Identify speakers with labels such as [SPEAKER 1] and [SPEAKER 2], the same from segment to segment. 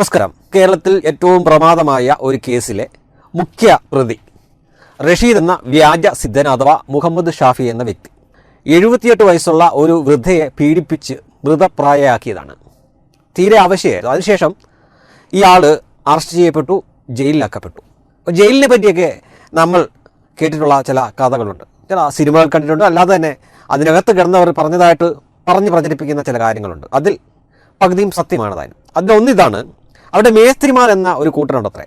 [SPEAKER 1] നമസ്കാരം. കേരളത്തിൽ ഏറ്റവും പ്രമാദമായ ഒരു കേസിലെ മുഖ്യ പ്രതി റഷീദ് എന്ന വ്യാജ സിദ്ധൻ അഥവാ മുഹമ്മദ് ഷാഫി എന്ന വ്യക്തി എഴുപത്തിയെട്ട് വയസ്സുള്ള ഒരു വൃദ്ധയെ പീഡിപ്പിച്ച് മൃതപ്രായയാക്കിയതാണ്. തീരെ ആവശ്യമായിരുന്നു. അതിനുശേഷം ഇയാൾ അറസ്റ്റ് ചെയ്യപ്പെട്ടു ജയിലിലാക്കപ്പെട്ടു. ജയിലിനെ പറ്റിയൊക്കെ നമ്മൾ കേട്ടിട്ടുള്ള ചില കഥകളുണ്ട്. ചില സിനിമകൾ കണ്ടിട്ടുണ്ട്. അല്ലാതെ തന്നെ അതിനകത്ത് കിടന്നവർ പറഞ്ഞതായിട്ട് പറഞ്ഞ് പ്രചരിപ്പിക്കുന്ന ചില കാര്യങ്ങളുണ്ട്. അതിൽ പകുതിയും സത്യമാണ് താനും അതിലൊന്നിതാണ് അവിടെ മേസ്ത്രിമാർ എന്ന ഒരു കൂട്ടരുണ്ടത്രേ.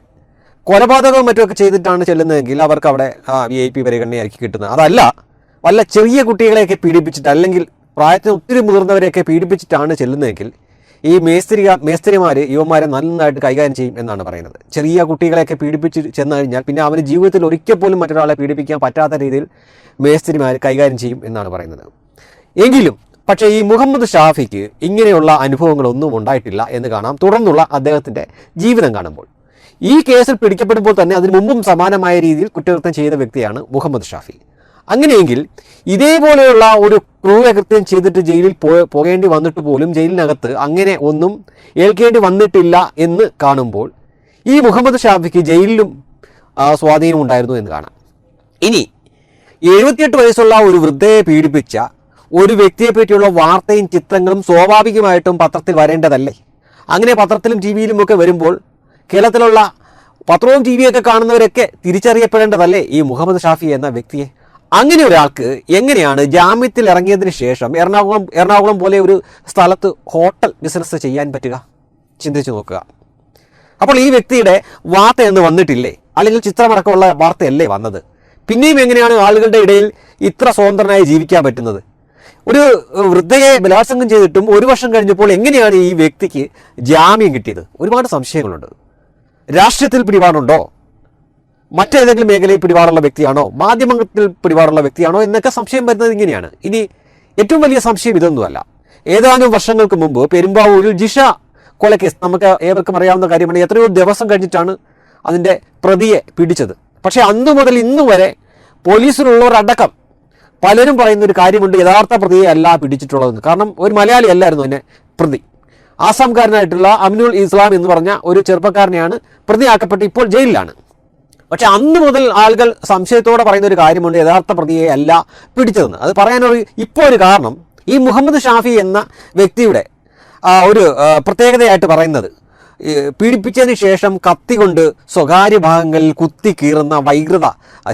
[SPEAKER 1] കൊലപാതകവും മറ്റുമൊക്കെ ചെയ്തിട്ടാണ് ചെല്ലുന്നതെങ്കിൽ അവർക്ക് അവിടെ വി ഐ പി പരിഗണനയായിരിക്കും കിട്ടുന്നത്. അതല്ല വല്ല ചെറിയ കുട്ടികളെയൊക്കെ പീഡിപ്പിച്ചിട്ട് അല്ലെങ്കിൽ പ്രായത്തിന് ഒത്തിരി മുതിർന്നവരെയൊക്കെ പീഡിപ്പിച്ചിട്ടാണ് ചെല്ലുന്നതെങ്കിൽ ഈ മേസ്ത്രി മേസ്ത്രിമാർ യുവമാരെ നന്നായിട്ട് കൈകാര്യം ചെയ്യും എന്നാണ് പറയുന്നത്. ചെറിയ കുട്ടികളെയൊക്കെ പീഡിപ്പിച്ച് ചെന്ന് കഴിഞ്ഞാൽ പിന്നെ അവന് ജീവിതത്തിൽ ഒരിക്കൽ പോലും മറ്റൊരാളെ പീഡിപ്പിക്കാൻ പറ്റാത്ത രീതിയിൽ മേസ്ത്രിമാർ കൈകാര്യം ചെയ്യും എന്നാണ് പറയുന്നത്. എങ്കിലും പക്ഷേ ഈ മുഹമ്മദ് ഷാഫിക്ക് ഇങ്ങനെയുള്ള അനുഭവങ്ങളൊന്നും ഉണ്ടായിട്ടില്ല എന്ന് കാണാം. തുടർന്നുള്ള അദ്ദേഹത്തിന്റെ ജീവിതം കാണുമ്പോൾ. ഈ കേസിൽ പിടിക്കപ്പെടുമ്പോൾ തന്നെ അതിനു മുമ്പും സമാനമായ രീതിയിൽ കുറ്റകൃത്യം ചെയ്ത വ്യക്തിയാണ് മുഹമ്മദ് ഷാഫി. അങ്ങനെയെങ്കിൽ ഇതേപോലെയുള്ള ഒരു ക്രൂരകൃത്യം ചെയ്തിട്ട് ജയിലിൽ പോകേണ്ടി വന്നിട്ട് പോലും ജയിലിനകത്ത് അങ്ങനെ ഒന്നും ഏൽക്കേണ്ടി വന്നിട്ടില്ല എന്ന് കാണുമ്പോൾ ഈ മുഹമ്മദ് ഷാഫിക്ക് ജയിലിലും സ്വാധീനം ഉണ്ടായിരുന്നു എന്ന് കാണാം. ഇനി എഴുപത്തിയെട്ട് വയസ്സുള്ള ഒരു വൃദ്ധയെ പീഡിപ്പിച്ച ഒരു വ്യക്തിയെ പറ്റിയുള്ള വാർത്തയും ചിത്രങ്ങളും സ്വാഭാവികമായിട്ടും പത്രത്തിൽ വരേണ്ടതല്ലേ? അങ്ങനെ പത്രത്തിലും ടി വിയിലും ഒക്കെ വരുമ്പോൾ കേരളത്തിലുള്ള പത്രവും ടി വിയൊക്കെ കാണുന്നവരൊക്കെ തിരിച്ചറിയപ്പെടേണ്ടതല്ലേ ഈ മുഹമ്മദ് ഷാഫി എന്ന വ്യക്തിയെ? അങ്ങനെ ഒരാൾക്ക് എങ്ങനെയാണ് ജാമ്യത്തിൽ ഇറങ്ങിയതിന് ശേഷം എറണാകുളം എറണാകുളം പോലെ ഒരു സ്ഥലത്ത് ഹോട്ടൽ ബിസിനസ് ചെയ്യാൻ പറ്റുക? ചിന്തിച്ചു നോക്കുക. അപ്പോൾ ഈ വ്യക്തിയുടെ വാർത്ത എന്ന് വന്നിട്ടില്ലേ? അല്ലെങ്കിൽ ചിത്രമടക്കമുള്ള വാർത്തയല്ലേ വന്നത്? പിന്നെയും എങ്ങനെയാണ് ആളുകളുടെ ഇടയിൽ ഇത്ര സ്വതന്ത്രനായി ജീവിക്കാൻ പറ്റുന്നത്? ഒരു വൃദ്ധയെ ബലാത്സംഗം ചെയ്തിട്ടും ഒരു വർഷം കഴിഞ്ഞപ്പോൾ എങ്ങനെയാണ് ഈ വ്യക്തിക്ക് ജാമ്യം കിട്ടിയത്? ഒരുപാട് സംശയങ്ങളുണ്ട്. രാഷ്ട്രീയത്തിൽ പിടിപാടുണ്ടോ? മറ്റേതെങ്കിലും മേഖലയിൽ പിടിപാടുള്ള വ്യക്തിയാണോ? മാധ്യമത്തിൽ പിടിപാടുള്ള വ്യക്തിയാണോ? എന്നൊക്കെ സംശയം വരുന്നത് ഇങ്ങനെയാണ്. ഇനി ഏറ്റവും വലിയ സംശയം ഇതൊന്നുമല്ല. ഏതാനും വർഷങ്ങൾക്ക് മുമ്പ് പെരുമ്പാവൂരിൽ ജിഷ കൊലക്കേസ് നമുക്ക് ഏവർക്കും അറിയാവുന്ന കാര്യമാണ്. എത്രയോ ദിവസം കഴിഞ്ഞിട്ടാണ് അതിന്റെ പ്രതിയെ പിടിച്ചത്. പക്ഷേ അന്നു മുതൽ ഇന്നു വരെ പോലീസിലുള്ളവരടക്കം പലരും പറയുന്ന ഒരു കാര്യമുണ്ട് യഥാർത്ഥ പ്രതിയെ അല്ല പിടിച്ചിട്ടുള്ളതെന്ന്. കാരണം ഒരു മലയാളി അല്ലായിരുന്നു എന്നെ പ്രതി. ആസാംകാരനായിട്ടുള്ള അമിനുൽ ഇസ്ലാം എന്ന് പറഞ്ഞ ഒരു ചെറുപ്പക്കാരനെയാണ് പ്രതിയാക്കപ്പെട്ട് ഇപ്പോൾ ജയിലിലാണ്. പക്ഷെ അന്ന് മുതൽ ആളുകൾ സംശയത്തോടെ പറയുന്ന ഒരു കാര്യമുണ്ട് യഥാർത്ഥ പ്രതിയെ അല്ല പിടിച്ചതെന്ന്. അത് പറയാനൊരു ഇപ്പോൾ ഒരു കാരണം ഈ മുഹമ്മദ് ഷാഫി എന്ന വ്യക്തിയുടെ ഒരു പ്രത്യേകതയായിട്ട് പറയുന്നത് പീഡിപ്പിച്ചതിന് ശേഷം കത്തി കൊണ്ട് സ്വകാര്യ ഭാഗങ്ങളിൽ കുത്തി കീറുന്ന വൈകൃത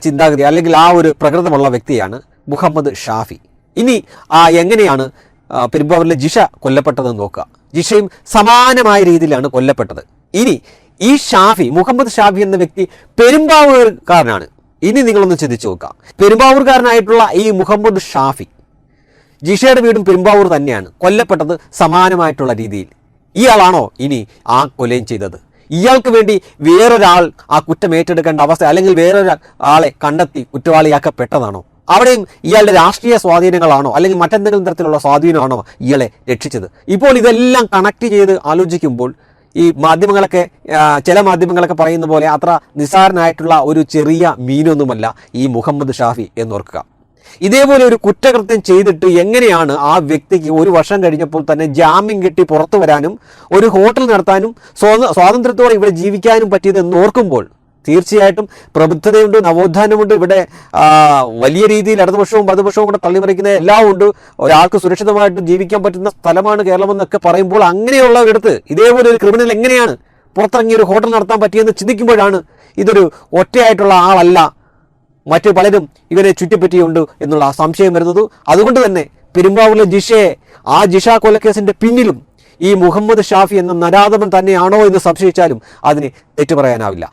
[SPEAKER 1] ചിന്താഗതി അല്ലെങ്കിൽ ആ ഒരു പ്രകൃതമുള്ള വ്യക്തിയാണ് മുഹമ്മദ് ഷാഫി. ഇനി ആ എങ്ങനെയാണ് പെരുമ്പാവൂരിലെ ജിഷ കൊല്ലപ്പെട്ടതെന്ന് നോക്കുക. ജിഷയും സമാനമായ രീതിയിലാണ് കൊല്ലപ്പെട്ടത്. ഇനി ഈ ഷാഫി മുഹമ്മദ് ഷാഫി എന്ന വ്യക്തി പെരുമ്പാവൂർക്കാരനാണ്. ഇനി നിങ്ങളൊന്ന് ചിന്തിച്ചു നോക്കുക. പെരുമ്പാവൂർക്കാരനായിട്ടുള്ള ഈ മുഹമ്മദ് ഷാഫി ജിഷയുടെ വീടും പെരുമ്പാവൂർ തന്നെയാണ്. കൊല്ലപ്പെട്ടത് സമാനമായിട്ടുള്ള രീതിയിൽ. ഇയാളാണോ ഇനി ആ കൊലയും ചെയ്തത്? ഇയാൾക്ക് വേണ്ടി വേറൊരാൾ ആ കുറ്റം ഏറ്റെടുക്കേണ്ട അവസ്ഥ അല്ലെങ്കിൽ വേറൊരാൾ ആളെ കണ്ടെത്തി കുറ്റവാളിയാക്കപ്പെട്ടതാണോ? അവിടെയും ഇയാളുടെ രാഷ്ട്രീയ സ്വാധീനങ്ങളാണോ അല്ലെങ്കിൽ മറ്റെന്തെങ്കിലും തരത്തിലുള്ള സ്വാധീനമാണോ ഇയാളെ രക്ഷിച്ചത്? ഇപ്പോൾ ഇതെല്ലാം കണക്ട് ചെയ്ത് ആലോചിക്കുമ്പോൾ ഈ മാധ്യമങ്ങളൊക്കെ ചില മാധ്യമങ്ങളൊക്കെ പറയുന്ന പോലെ അത്ര നിസ്സാരനായിട്ടുള്ള ഒരു ചെറിയ മീനൊന്നുമല്ല ഈ മുഹമ്മദ് ഷാഫി എന്നോർക്കുക. ഇതേപോലെ ഒരു കുറ്റകൃത്യം ചെയ്തിട്ട് എങ്ങനെയാണ് ആ വ്യക്തിക്ക് ഒരു വർഷം കഴിഞ്ഞപ്പോൾ തന്നെ ജാമ്യം കിട്ടി പുറത്തു വരാനും ഒരു ഹോട്ടൽ നടത്താനും സ്വാതന്ത്ര്യത്തോടെ ഇവിടെ ജീവിക്കാനും പറ്റിയതെന്ന് ഓർക്കുമ്പോൾ തീർച്ചയായിട്ടും പ്രബുദ്ധതയുണ്ട് നവോത്ഥാനമുണ്ട്. ഇവിടെ വലിയ രീതിയിൽ ഇടതുപക്ഷവും വലതുപക്ഷവും കൂടെ തള്ളിമറിക്കുന്ന എല്ലാം ഉണ്ട്. ഒരാൾക്ക് സുരക്ഷിതമായിട്ട് ജീവിക്കാൻ പറ്റുന്ന സ്ഥലമാണ് കേരളമെന്നൊക്കെ പറയുമ്പോൾ അങ്ങനെയുള്ള ഇടത്ത് ഇതേപോലെ ഒരു ക്രിമിനൽ എങ്ങനെയാണ് പുറത്തിറങ്ങി ഒരു ഹോട്ടൽ നടത്താൻ പറ്റിയെന്ന് ചിന്തിക്കുമ്പോഴാണ് ഇതൊരു ഒറ്റയായിട്ടുള്ള ആളല്ല. മറ്റു പലരും ഇവരെ ചുറ്റിപ്പറ്റിയുണ്ട് എന്നുള്ള സംശയം വരുന്നത്. അതുകൊണ്ട് തന്നെ പെരുമ്പാവൂരിലെ ജിഷയെ ആ ജിഷ കൊലക്കേസിന്റെ പിന്നിലും ഈ മുഹമ്മദ് ഷാഫി എന്ന നരാധമൻ തന്നെയാണോ എന്ന് സംശയിച്ചാലും അതിന് തെറ്റു പറയാനാവില്ല